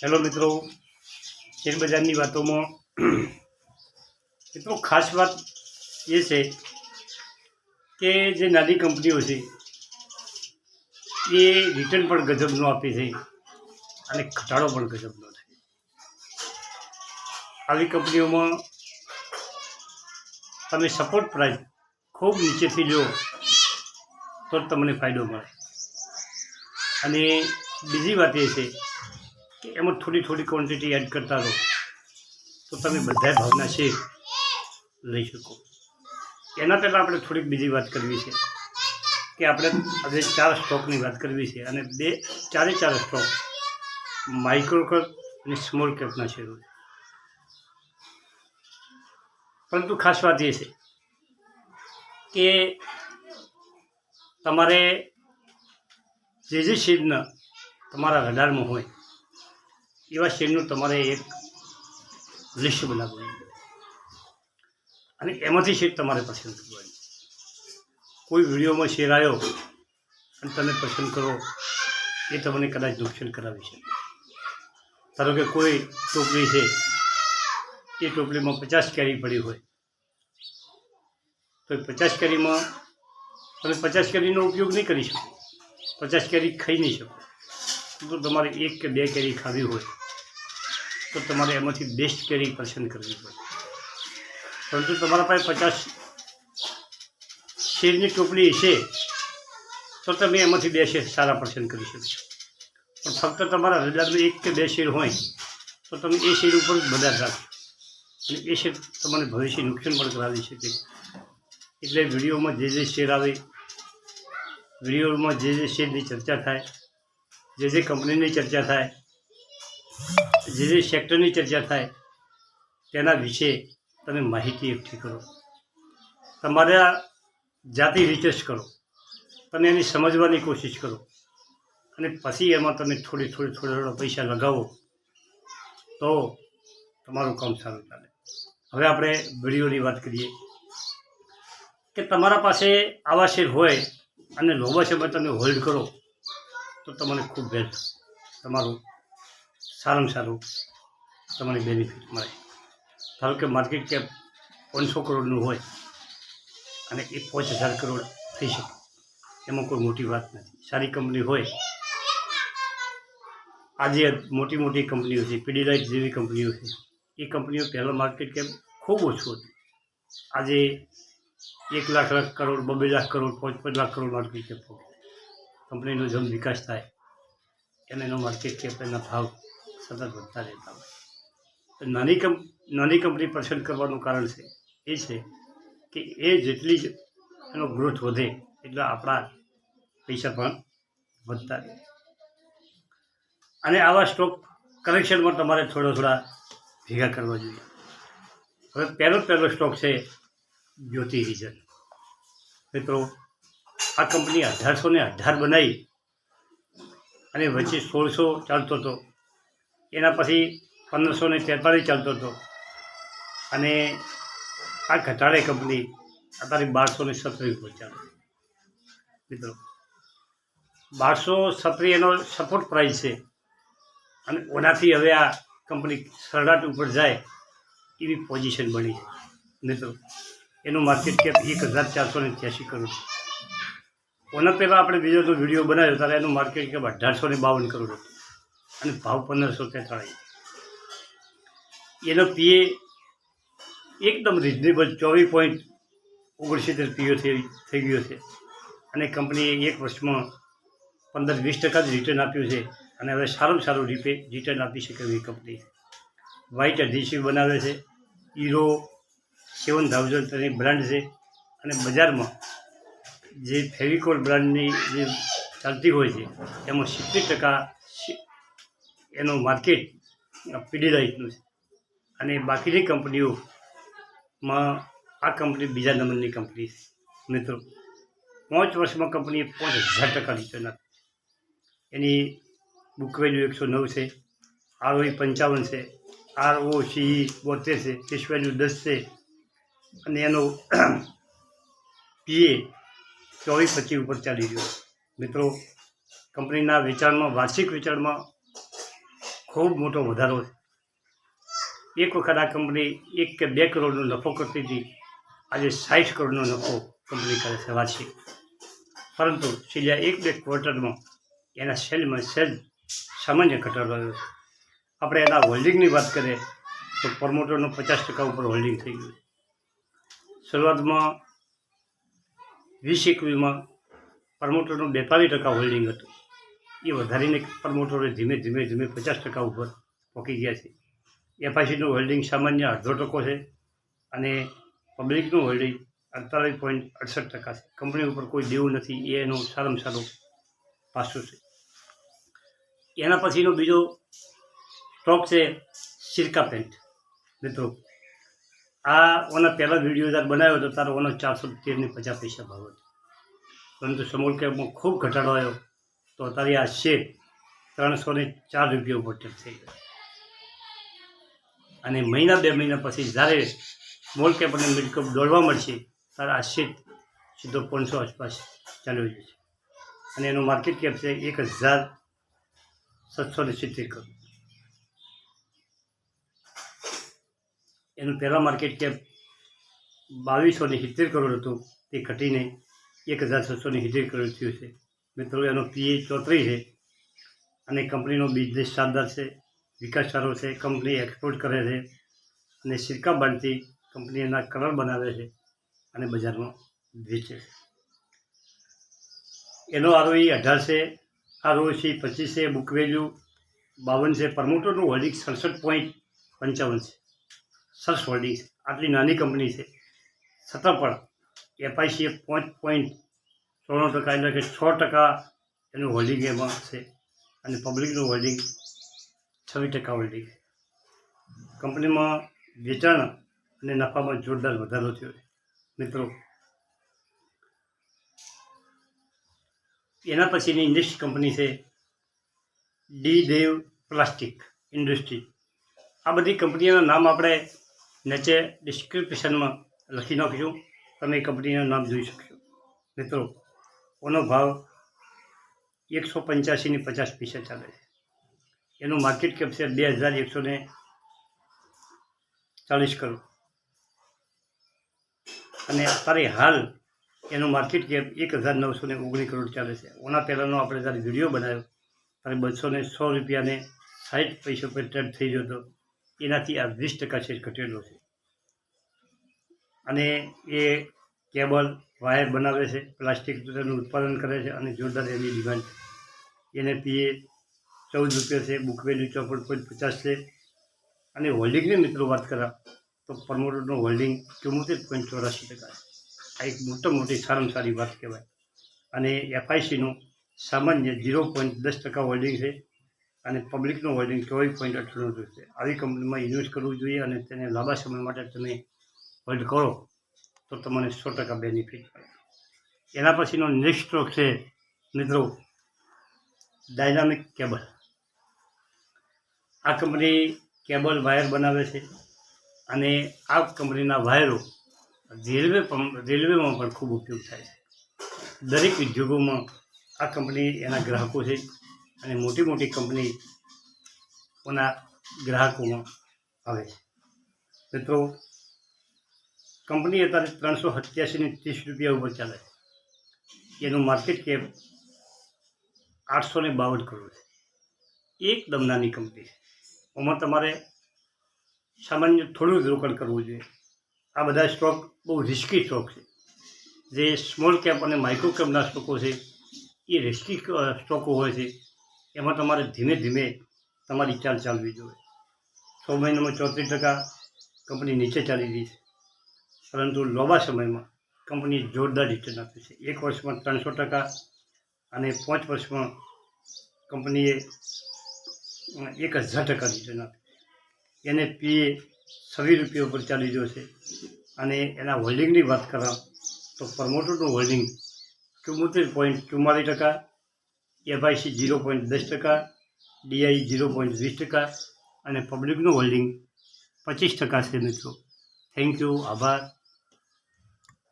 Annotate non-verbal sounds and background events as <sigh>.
Hello મિત્રો શેરબજારની વાતોમાં મિત્રો ખાસ વાત એ છે કે જે નાની કંપનીઓ છે, એ રિટર્ન પણ ગજબનો આપે છે અને ઘટાડો પણ ગજબનો થાય આવી કંપનીઓમાં તમે સપોર્ટ પ્રાઇસ ખૂબ નીચેથી લો, તો તમને ફાયદો મળે. અને બીજી વાત એ છે એમાં થોડી થોડી ક્વોન્ટિટી એડ કરતા રહો. તો તમે બધા ભાવના છે. લઈ શકો. એના પહેલાં આપણે થોડીક બીજી વાત કરવી છે. કે આપણે આજે ચાર સ્ટોકની વાત કરવી છે અને બે, ચારે ચાર સ્ટોક માઇક્રો કેપ અને સ્મોલ કેપના છે. પરંતુ ખાસ વાત એ છે કે તમારે જે જે સીડના તમારા રડારમાં હોય એવા શેરનું તમારે એક લિસ્ટ બનાવવું અને એમાંથી શેર તમારે પસંદ કરવાની. કોઈ વિડીયોમાં શેર આવ્યો અને તમે પસંદ કરો, એ તમને કદાચ નુકસાન કરાવી શકે. ધારો કે કોઈ ટોપલી છે, એ ટોપલીમાં પચાસ કેરી પડી હોય, તો પચાસ કેરીમાં તમે પચાસ કેરીનો ઉપયોગ નહીં કરી શકો. પચાસ કેરી ખાઈ નહીં શકો. તો તમારે એક કે બે કેરી ખાવી હોય તો તમારે એમાંથી બેસ્ટ કેરી પસંદ કરવી પડે. પરંતુ તમારા પાસે પચાસ શેરની ટોપલી છે તો તમે એમાંથી બે શેર સારા પસંદ કરી શકશો પણ ફક્ત તમારા હૃદયમાં એક કે બે શેર હોય, તો તમે એ શેર ઉપર બધા રાખો અને એ શેર તમને ભવિષ્ય નુકસાન પણ કરાવી શકે. એટલે વિડીયોમાં જે જે શેર આવે, વિડીયોમાં જે જે શેરની ચર્ચા થાય, જે જે કંપનીની ચર્ચા થાય જે જે સેક્ટરની ચર્ચા થાય, તેના વિશે તમે માહિતી એકઠી કરો. તમારા જાતિ રિસર્ચ કરો. તમે એની સમજવાની કોશિશ કરો. અને પછી એમાં તમે થોડી થોડી થોડા થોડા પૈસા લગાવો, તો તમારું કામ સારું ચાલે. હવે આપણે વિડીયોની વાત કરીએ કે તમારા પાસે આવા શેર હોય અને લોબા શેરમાં તમે હોલ્ડ કરો, તો તમને ખૂબ બેસ્ટ તમારું સારામાં સારું. તમને બેનિફિટ મળે. ધારો કે માર્કેટ કેપ પાંચસો કરોડનું હોય અને એ પાંચ હજાર કરોડ થઈ શકે. એમાં કોઈ મોટી વાત નથી. સારી કંપની હોય. આજે મોટી મોટી કંપનીઓ છે પીડીલાઇટ જેવી કંપનીઓ છે એ કંપનીઓ પહેલાં માર્કેટ કેપ ખૂબ ઓછું હતું. આજે એક લાખ લાખ કરોડ, બબે લાખ કરોડ, પાંચ પાંચ લાખ કરોડ માર્કેટ કેપ કંપનીનો જેમ વિકાસ થાય, એને એનો માર્કેટ કેપ એના ભાવ સતત વધતા રહેતા હોય. નાની કંપ નાની કંપની પસંદ કરવાનું કારણ છે, એ છે કે એ જેટલી જ એનો ગ્રોથ વધે એટલે આપણા પૈસા પણ વધતા રહે. અને આવા સ્ટોક કલેક્શનમાં તમારે થોડા થોડા ભેગા કરવા જોઈએ. હવે પહેલો પહેલો સ્ટોક છે જ્યોતિ રિઝન મિત્રો, આ કંપની અઢારસો ને અઢાર બનાવી અને વચ્ચે સોળસો ચાલતો હતો. એના પછી પંદરસો ને તેતાળીસ ચાલતો હતો. અને આ ઘટાડે કંપની અત્યારે બારસો ને સત્તરી પહોંચાડે મિત્રો, બારસો સત્રી એનો સપોર્ટ પ્રાઇસ છે. અને ઓનાથી હવે આ કંપની સરડાટ ઉપર જાય એવી પોઝિશન બની છે. મિત્રો, એનું માર્કેટ કેપ એક હજાર ચારસો ને ત્યાસી કરોડ છે. ઓના પહેલાં આપણે બીજો તો વીડિયો બનાવ્યો, ત્યારે એનું માર્કેટ કેપ અઢારસો ને બાવન કરોડ હતું. અને ભાવ પંદરસો તેતાળીસ. એનો પીએ એકદમ રિઝનેબલ ચોવીસ પોઈન્ટ ઓગણસિત્તેર પીઓ થઈ ગયો છે. અને કંપનીએ એક વર્ષમાં પંદર વીસ ટકા જ રિટર્ન આપ્યું છે અને હવે સારું સારું રીપે રિટર્ન આપી શકે એવી કંપની વ્હાઇટ અઢીસી બનાવે છે. હીરો સેવન થાઉઝન્ડ તેની બ્રાન્ડ છે. અને બજારમાં જે ફેવિકોલ બ્રાન્ડની જે ચાલતી હોય છે, એમાં સિત્તેર ટકા એનું માર્કેટ પીડીલાઇટનું છે. અને બાકીની કંપનીઓમાં આ કંપની બીજા નંબરની કંપની છે મિત્રો. પાંચ વર્ષમાં કંપનીએ પાંચ હજાર ટકા રિટર્ન આપ્યું. એની બુક વેલ્યુ એકસો નવ છે આરઓઈ પંચાવન છે આરઓ સી બોતેર છે કેશ વેલ્યુ દસ છે, અને એનો <clears throat> પીએ ચોવીસ પચીસ ઉપર ચાલી રહ્યો મિત્રો કંપનીના વેચાણમાં, વાર્ષિક વેચાણમાં ખૂબ મોટો વધારો છે. એક વખત આ કંપની એક કે બે કરોડનો નફો કરતી હતી. આજે સાઠ કરોડનો નફો કંપની કરે છે પરંતુ છેલ્લા એક બે ક્વાર્ટરમાં એના સેલમાં સેલ સામાન્ય ઘટાડો આવ્યો છે. આપણે એના હોલ્ડિંગની વાત કરીએ તો પ્રમોટરનું પચાસ ટકા ઉપર હોલ્ડિંગ થઈ ગયું શરૂઆતમાં વીસ એકવીસમાં પ્રમોટરનું બેતાલીસ ટકા હોલ્ડિંગ હતું. એ વધારીને પ્રમોટરોએ ધીમે ધીમે ધીમે પચાસ ટકા ઉપર પહોંચી ગયા છે. એફઆઈસીનું હોલ્ડિંગ સામાન્ય અડધો ટકો છે અને પબ્લિકનું હોલ્ડિંગ અડતાલીસ પોઈન્ટ અડસઠ ટકા છે. કંપની ઉપર કોઈ દેવું નથી, એ એનું સારામાં સારું પાસું છે. એના પછીનો બીજો સ્ટોક છે સિરકા પેન્ટ. મિત્રો, આ ઓના પહેલા વીડિયો જ્યારે બનાવ્યો હતો ત્યારે ઓનો ચારસો તેરની પચાસ પૈસા ભાવ હતો. પરંતુ સમોલ કેબમાં ખૂબ ઘટાડો આવ્યો. તો અત્યારે આ શેર ત્રણસો ને ચાર રૂપિયા ઉપર થઈ ગયો અને મહિના બે મહિના પછી જ્યારે સ્મોલ કેપ અને મિડ કેપ દોડવા મળશે, ત્યારે આ શેર સીધો પાંચસો આસપાસ ચાલ્યો જશે. અને એનું માર્કેટ કેપ છે એક હજાર સાતસો ને સિત્તેર કરોડ. એનું પહેલાં માર્કેટ કેપ બાવીસો ને સિત્તેર કરોડ હતું, તે ઘટીને એક હજાર છસો ને સિત્તેર કરોડ થયું છે. મિત્રો, એનો પીએ ચોત્રીસ છે. અને કંપનીનો બિઝનેસ શાનદાર છે. વિકાસ સારો છે. કંપની એક્સપોર્ટ કરે છે. અને સિરકા બાંધથી કંપની એના કલર બનાવે છે અને બજારમાં વેચે છે. એનો આરઓઈ અઢાર છે. આરઓસી પચીસ છે. બુક વેલ્યુ બાવન છે. પ્રમોટરનું હોલ્ડિંગ સડસઠ પોઈન્ટ પંચાવન છે. સરસ હોલ્ડિંગ આટલી નાની કંપની છે. છતાં પણ એફઆઈસીએ પાંચ પોઈન્ટ ત્રણ ટકા એટલે કે છ ટકા એનું હોલ્ડિંગ એમાં છે. અને પબ્લિકનું હોલ્ડિંગ છવ્વીસ ટકા હોલ્ડિંગ કંપનીમાં વેચાણ અને નફામાં જોરદાર વધારો થયો છે. મિત્રો, એના પછીની ઇન્ડસ્ટ્રી કંપની છે ડી દેવ પ્લાસ્ટિક ઇન્ડસ્ટ્રી. આ બધી કંપનીઓના નામ આપણે નીચે ડિસ્ક્રિપ્શનમાં લખી નાખીશું. તમે કંપનીનું નામ જોઈ શકશો. મિત્રો ઓનો ભાવ એકસો પંચ્યાસીની પચાસ પૈસા ચાલે છે. એનું માર્કેટ કેપ છે બે હજાર એકસો ને ચાલીસ કરોડ. અને અત્યારે હાલ એનું માર્કેટ કેપ એક હજાર નવસો ને ઓગણીસ કરોડ ચાલે છે. ઓના પહેલાંનો આપણે જ્યારે વીડિયો બનાવ્યો, ત્યારે બસો ને સો રૂપિયાને સાઠ પૈસા પર ટ્રેડ થઈ ગયો હતો. એનાથી આ વીસ ટકા શેર ઘટેલો છે. અને એ કેબલ વાયર બનાવે છે, પ્લાસ્ટિક તેનું ઉત્પાદન કરે છે અને જોરદાર એની ડિમાન્ડ એને પીએ ચૌદ રૂપિયા છે, બુક વેલ્યુ ચોપન પોઈન્ટ પચાસ છે. અને હોલ્ડિંગની મિત્રો વાત કરા તો પ્રમોટરનું હોલ્ડિંગ ચુમ્મોતેર પોઈન્ટ ચોરાસી ટકા છે. આ એક મોટા મોટી સારામાં સારી વાત કહેવાય. અને એફઆઈસીનું સામાન્ય ઝીરો પોઈન્ટ દસ ટકા હોલ્ડિંગ છે અને પબ્લિકનું હોલ્ડિંગ ચોવીસ પોઈન્ટ અઠ્ઠાણું છે. આવી કંપનીમાં ઇન્વેસ્ટ કરવું જોઈએ અને તેને લાંબા સમય માટે તમે હોલ્ડ કરો. તો તમને સો ટકા બેનિફિટ એના પછીનો નેક્સ્ટ સ્ટ્રોક છે, મિત્રો ડાયનામિક કેબલ આ કંપની કેબલ વાયર બનાવે છે અને આ કંપનીના વાયરો રેલવે રેલવેમાં પણ ખૂબ ઉપયોગ થાય છે. દરેક ઉદ્યોગોમાં આ કંપની એના ગ્રાહકો છે અને મોટી મોટી કંપનીઓના ગ્રાહકોમાં આવે છે. મિત્રો કંપની અત્યારે ત્રણસો સત્યાસીને ત્રીસ રૂપિયા ઉપર ચાલે એનું માર્કેટ કેપ આઠસો ને બાવન કરોડ છે. એકદમ નાની કંપની છે. એમાં તમારે સામાન્ય થોડું જ રોકાણ કરવું જોઈએ. આ બધા સ્ટોક બહુ રિસ્કી સ્ટોક છે. જે સ્મોલ કેપ અને માઇક્રો કેપના સ્ટોકો છે, એ રિસ્કી સ્ટોકો હોય છે. એમાં તમારે ધીમે ધીમે તમારી ચાલ ચાલવી જોઈએ. છ મહિનામાં ચોત્રીસ ટકા કંપની નીચે ચાલી રહી છે. પરંતુ લાંબા સમયમાં કંપની જોરદાર રિટર્ન આપે છે. એક વર્ષમાં ત્રણસો ટકા અને પાંચ વર્ષમાં કંપનીએ એક હજાર ટકા રિટર્ન આપે. એને પીએ છવ્વીસ રૂપિયા ઉપર ચાલી રહ્યો છે. અને એના હોલ્ડિંગની વાત કરા તો પ્રમોટરનું હોલ્ડિંગ ચુમ્મોતેર પોઈન્ટ ચુમ્માલીસ ટકા, એફઆઈસી ઝીરો પોઈન્ટ દસ ટકા, ડીઆઈ ઝીરો પોઈન્ટ વીસ ટકા અને પબ્લિકનું હોલ્ડિંગ પચીસ ટકા છે મિત્રો. થેન્ક યુ આભાર